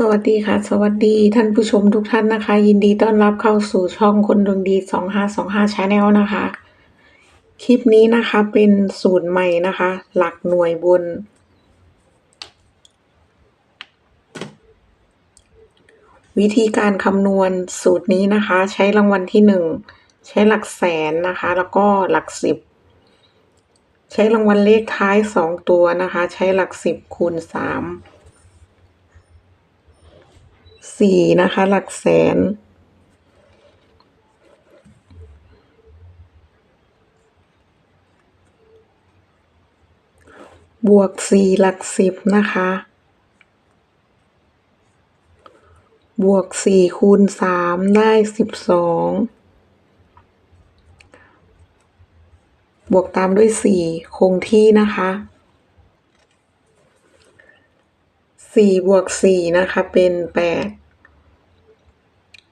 สวัสดีค่ะ สวัสดีท่านผู้ชมทุกท่านนะคะ ยินดีต้อนรับเข้าสู่ช่องคนดวงดี 2525 Channel นะคะ คลิปนี้นะคะเป็นสูตรใหม่นะคะ หลักหน่วยบน วิธีการคำนวณสูตรนี้นะคะ ใช้รางวัลที่หนึ่งใช้หลักแสนนะคะ แล้วก็หลักสิบใช้รางวัลเลขท้ายสองตัวนะคะ ใช้หลักสิบคูณสาม สี่นะคะ หลักแสน บวกสี่หลักสิบนะคะ บวกสี่คูณสามได้สิบสองบวกตามด้วยสี่คงที่นะคะ สี่บวกสี่นะคะเป็นแปด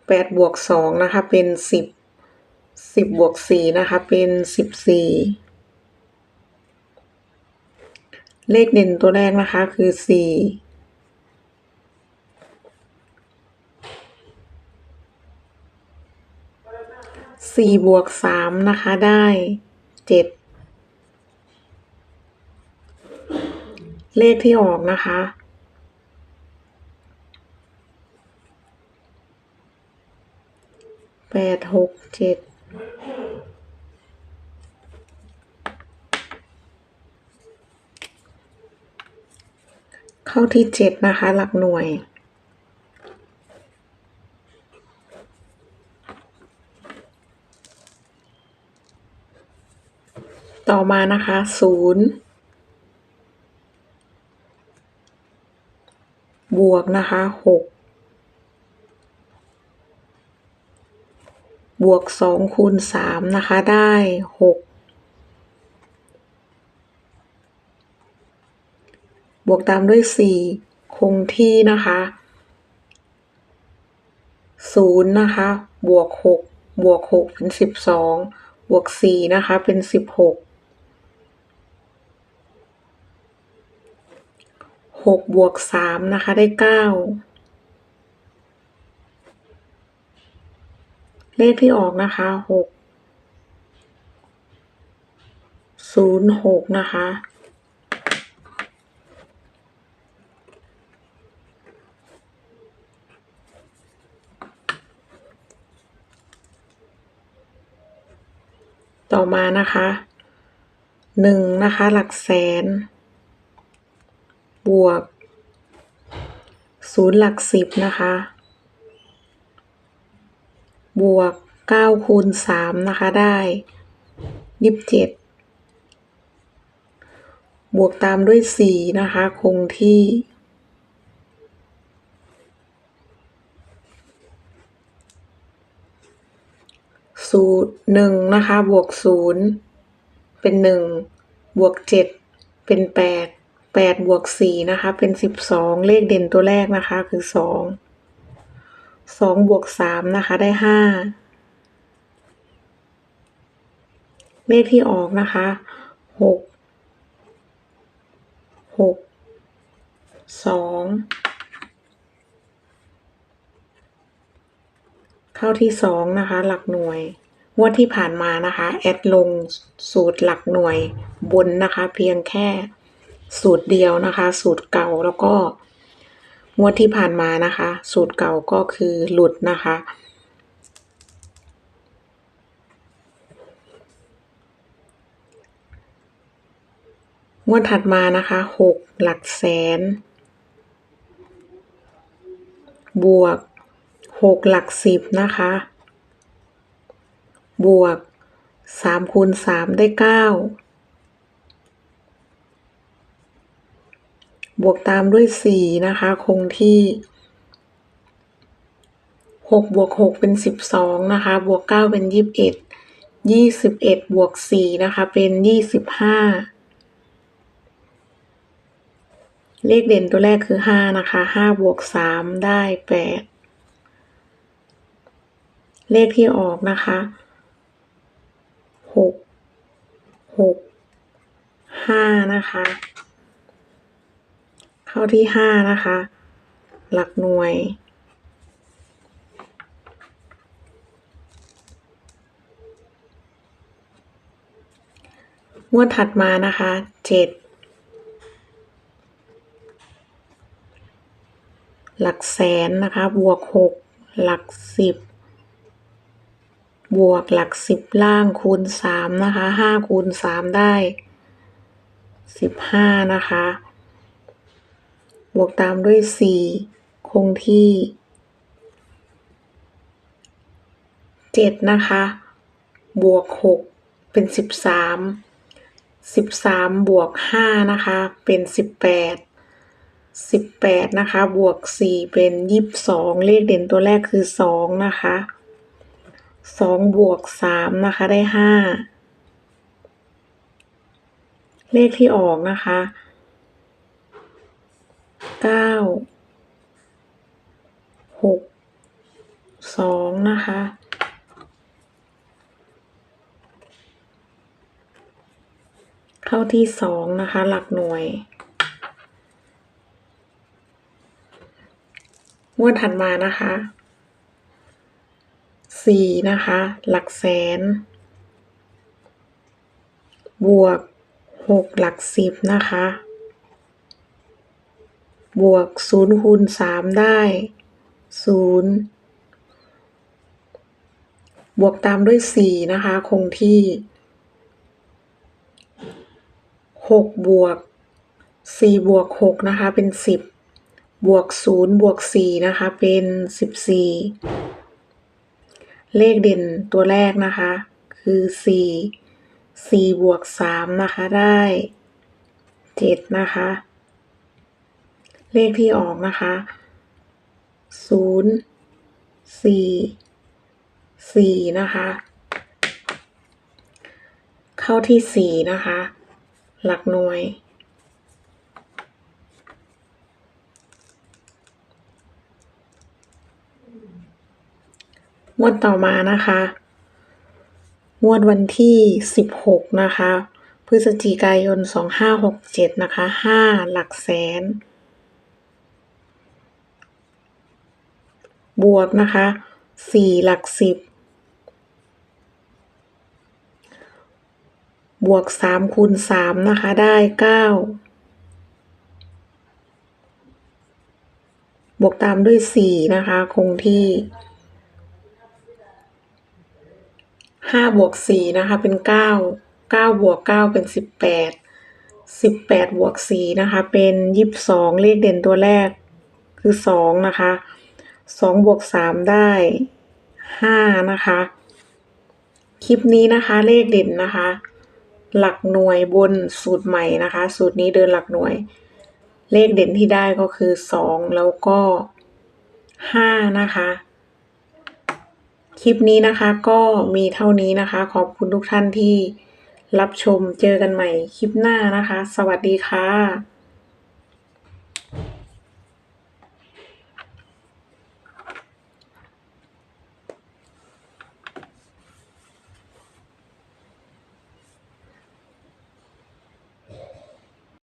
แปดบวกสองนะคะเป็นสิบสิบบวกสี่นะคะเป็นสิบสี่เลขเด่นตัวแรกนะคะคือสี่สี่บวกสามนะคะได้เจ็ดเลขที่ออกนะคะ แปดหกเจ็ดเข้าที่เจ็ดนะคะ หลักหน่วยต่อมานะคะศูนย์บวกนะคะหก บวกสองคูณสามนะคะได้หกบวกตามด้วยสี่คงที่นะคะศูนย์นะคะบวกหกบวกหกเป็นสิบสองบวกสี่นะคะเป็นสิบหกหกบวกสามนะคะได้เก้า เลขที่ออกนะคะหกศูนย์หกนะคะ ต่อมานะคะหนึ่งนะคะ หลักแสน บวกศูนย์หลักสิบนะคะ บวกเก้าคูณสามนะคะได้ยีิบเจ็ดบวกตามด้วยสี่นะคะ คงที่ สูตรหนึ่งนะคะ บวกศูนย์เป็นหนึ่งบวกเจ็ดเป็นแปดแปดบวกสี่นะคะ เป็นสิบสองเลขเด่นตัวแรกนะคะ คือสอง สองบวกสามนะคะได้ห้าเลขที่ออกนะคะหกหกสองเข้าที่สองนะคะ หลักหน่วยงวดที่ผ่านมานะคะ แอดลงสูตรหลักหน่วยบนนะคะ เพียงแค่สูตรเดียวนะคะ สูตรเก่าแล้วก็ งวดที่ผ่านมานะคะ สูตรเก่าก็คือหลุดนะคะ งวดถัดมานะคะหกหลักแสน บวกหกหลักสิบนะคะ บวกสามคูณสามได้เก้า บวกตามด้วยสี่นะคะ คงที่หกบวกหกเป็นสิบสองนะคะ บวกเก้าเป็นยี่สิบเอ็ดยี่สิบเอ็ดบวกสี่นะคะ เป็นยี่สิบห้าเลขเด่นตัวแรกคือห้านะคะห้าบวกสามได้แปดเลขที่ออกนะคะหกหกห้านะคะ ข้าที่ห้านะคะ หลักหน่วย งวดถัดมานะคะเจ็ดหลักแสนนะคะ บวกหกหลักสิบบวกหลักสิบล่างคูณสามนะคะห้าคูณสามได้สิบห้านะคะ บวกตามด้วยสี่คงที่เจ็ดนะคะ บวกหกเป็นสิบสามสิบวกห้านะคะ เป็นสิบแปดสิบแปดนะคะ บวกสี่เป็นยี่สิบสองเลขเด่นตัวแรกคือสองนะคะสองบวกสามนะคะ ได้ห้าเลขที่ออกนะคะ เก้าหกสองนะคะ เข้าที่สองนะคะ หลักหน่วย งวดถัดมานะคะสี่นะคะ หลักแสน บวกหกหลักสิบนะคะ บวกศูนย์คูณสามได้ศูนย์บวกตามด้วยสี่นะคะ คงที่หกบวกสี่บวกหกนะคะเป็นสิบบวกศูนย์บวกสี่นะคะเป็นสิบสี่เลขเด่นตัวแรกนะคะ คือสี่สี่บวกสามนะคะได้เจ็ดนะคะ เลขที่ออกนะคะศูนย์สี่สี่นะคะ เข้าที่สี่นะคะ หลักหน่วย งวดต่อมานะคะ งวดวันที่สิบหกนะคะ พฤศจิกายนสองห้าหกเจ็ดนะคะห้าหลักแสน บวกนะคะสี่หลักสิบบวกสามคูณสามนะคะได้เก้าบวกตามด้วยสี่นะคะคงที่ห้าบวกสี่นะคะเป็นเก้าเก้าบวกเก้าเป็นสิบแปดสิบแปดบวกสี่นะคะเป็นยี่สิบสองเลขเด่นตัวแรกคือสองนะคะ สองบวกสามได้ห้านะคะ คลิปนี้นะคะเลขเด่นนะคะ หลักหน่วยบนสูตรใหม่นะคะ สูตรนี้เดินหลักหน่วย เลขเด่นที่ได้ก็คือสองแล้วก็ห้านะคะคลิปนี้นะคะก็มีเท่านี้นะคะ ขอบคุณทุกท่านที่รับชมเจอกันใหม่คลิปหน้านะคะ สวัสดีค่ะ